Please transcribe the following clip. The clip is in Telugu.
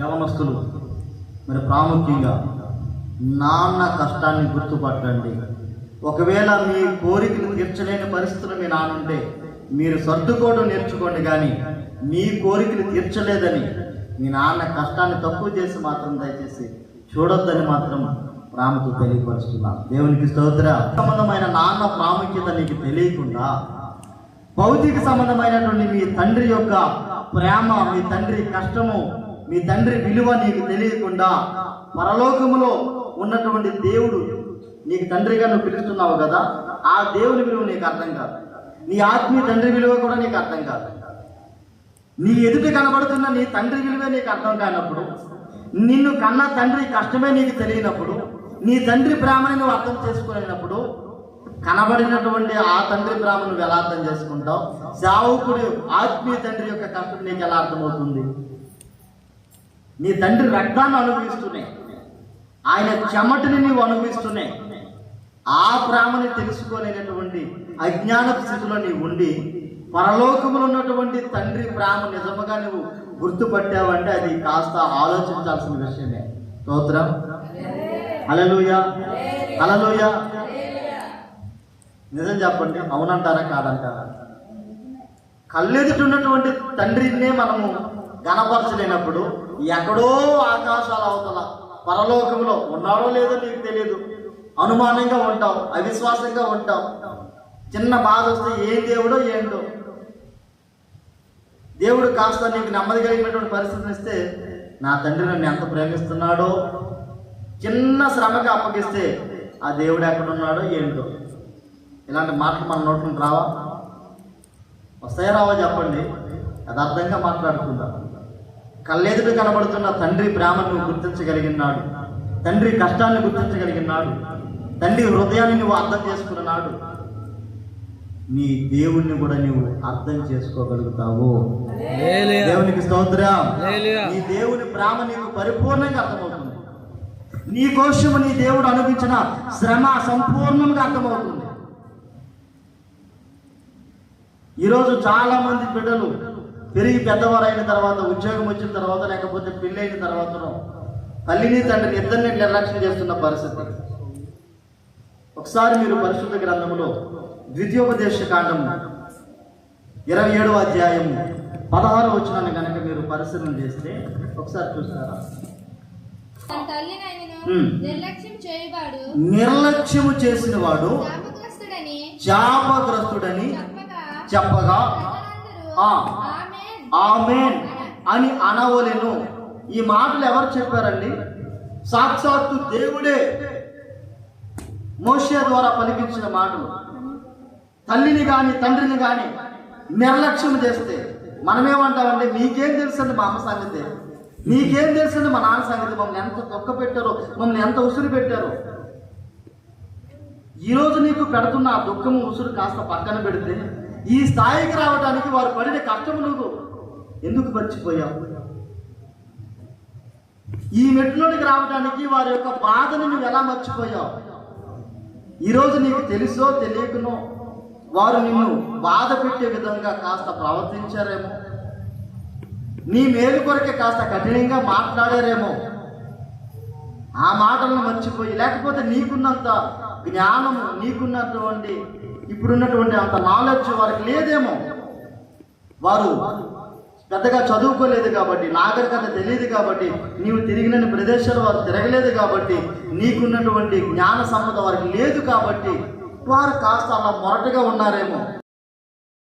యవనస్తులు మరి ప్రాముఖ్యంగా నాన్న కష్టాన్ని గుర్తుపట్టండి. ఒకవేళ మీ కోరికలు తీర్చలేని పరిస్థితులు మీ నాన్న మీరు సర్దుకోవడం నేర్చుకోండి కానీ మీ కోరికలు తీర్చలేదని మీ నాన్న కష్టాన్ని తక్కువ చేసి మాత్రం దయచేసి చూడొద్దని మాత్రం రామతో తెలియపరుస్తున్నాను. దేవునికి స్తోత్ర. సంబంధమైన నాన్న ప్రాముఖ్యత నీకు తెలియకుండా భౌతిక సంబంధమైనటువంటి మీ తండ్రి యొక్క ప్రేమ మీ తండ్రి కష్టము మీ తండ్రి విలువ నీకు తెలియకుండా పరలోకములో ఉన్నటువంటి దేవుడు నీకు తండ్రిగా నువ్వు పిలుస్తున్నావు కదా ఆ దేవుని విలువ నీకు అర్థం కాదు. నీ ఆత్మీయ తండ్రి విలువ కూడా నీకు అర్థం కాదు. నీ ఎదుట కనబడుతున్న నీ తండ్రి విలువే నీకు అర్థం కానప్పుడు నిన్ను కన్న తండ్రి కష్టమే నీకు తెలియనప్పుడు నీ తండ్రి ప్రేమని నువ్వు అర్థం చేసుకునేటప్పుడు కనబడినటువంటి ఆ తండ్రి ప్రేమ నువ్వు ఎలా అర్థం చేసుకుంటావు? సావుకుడు ఆత్మీయ తండ్రి యొక్క కష్టం నీకు ఎలా అర్థమవుతుంది? నీ తండ్రి రక్తాన్ని అనుభవిస్తున్నాయి ఆయన చెమటిని నీవు అనుభవిస్తున్నాయి ఆ ప్రేమని తెలుసుకోలేనటువంటి అజ్ఞాన స్థితిలో నీవు ఉండి పరలోకములు ఉన్నటువంటి తండ్రి ప్రేమ నిజముగా నువ్వు గుర్తుపట్టావంటే అది కాస్త ఆలోచించాల్సిన విషయమే. స్తోత్రం. అలలుయ అలలుయ నిజం చెప్పండి అవునంటారా కాదంటారా? కళ్ళెదుటున్నటువంటి తండ్రినే మనము గణపరచలేనప్పుడు ఎక్కడో ఆకాశాల అవతల పరలోకంలో ఉన్నాడో లేదో నీకు తెలియదు అనుమానంగా ఉంటావు అవిశ్వాసంగా ఉంటావు. చిన్న బాధ వస్తే ఏ దేవుడో ఏంటో. దేవుడు కాస్త నీకు నెమ్మది కలిగినటువంటి పరిస్థితిని ఇస్తే నా తండ్రి నన్ను ఎంత ప్రేమిస్తున్నాడో చిన్న శ్రమకి అప్పగిస్తే ఆ దేవుడు ఎక్కడున్నాడో ఏంటో. ఇలాంటి మాటలు మన నోట్లను రావా? వస్తాయా రావా చెప్పండి? యథార్థంగా మాట్లాడుకుందాం. కళ్ళెదుట కనబడుతున్న తండ్రి ప్రేమను నువ్వు గుర్తించగలిగినాడు. తండ్రి కష్టాన్ని గుర్తించగలిగినాడు. తండ్రి హృదయాన్ని నువ్వు అర్థం చేసుకున్నాడు. నీ దేవుణ్ణి కూడా నువ్వు అర్థం చేసుకోగలుగుతావు. దేవునికి స్తోత్రం. నీ దేవుని ప్రేమ నీకు పరిపూర్ణంగా అర్థమవుతుంది. నీ కోసము నీ దేవుడు అనుభవించిన శ్రమ సంపూర్ణంగా అర్థమవుతుంది. ఈరోజు చాలా మంది బిడ్డలు పెరిగి పెద్దవారు అయిన తర్వాత ఉద్యోగం వచ్చిన తర్వాత లేకపోతే పెళ్ళి అయిన తర్వాతనో తల్లిని తండ్రిని ఇద్దరిని నిర్లక్ష్యం చేస్తున్న పరిస్థితి. ఒకసారి మీరు పరిశుద్ధ గ్రంథంలో ద్వితీయోపదేశ కాండం ఇరవై ఏడవ అధ్యాయం పదహారు వచ్చినాన్ని కనుక మీరు పరిశీలన చేస్తే ఒకసారి చూస్తారా. నిర్లక్ష్యం నిర్లక్ష్యము చేసిన వాడు శాపగ్రస్తుడని చెప్పగా ఆ. ఆమెన్ అని అనవలేను. ఈ మాటలు ఎవరు చెప్పారండి? సాక్షాత్తు దేవుడే. మోషే ద్వారా పలికించిన మాటలు. తల్లిని కానీ తండ్రిని కానీ నిర్లక్ష్యం చేస్తే మనమేమంటామంటే మీకేం తెలుసండి మా అమ్మ సంగతి? మీకేం తెలుసండి మా నాన్న సంగతి? మమ్మల్ని ఎంత తొక్క పెట్టారో మమ్మల్ని ఎంత ఉసురు పెట్టారో? ఈరోజు నీకు పెడుతున్న ఆ దుఃఖము ఉసురు కాస్త పక్కన పెడితే ఈ స్థాయికి రావడానికి వారు పడిన కష్టము నువ్వు. ఎందుకు మర్చిపోయావు? ఈ మెట్లోనికి రావడానికి వారి యొక్క బాధను నువ్వు ఎలా మర్చిపోయావు? ఈరోజు నీకు తెలుసో తెలియకునో వారు నిన్ను బాధ పెట్టే విధంగా కాస్త ప్రవర్తించారేమో. నీ మేలు కొరకే కాస్త కఠినంగా మాట్లాడారేమో. ఆ మాటలను మర్చిపోయి లేకపోతే నీకున్నంత జ్ఞానము నీకున్నటువంటి ఇప్పుడున్నటువంటి అంత నాలెడ్జ్ వారికి లేదేమో. వారు పెద్దగా చదువుకోలేదు కాబట్టి నాగరికత తెలియదు కాబట్టి నీవు తిరిగిన ప్రదేశాలు వారు తిరగలేదు కాబట్టి నీకున్నటువంటి జ్ఞాన సంపద వారికి లేదు కాబట్టి వారు కాస్త అలా మొరటగా ఉన్నారేమో.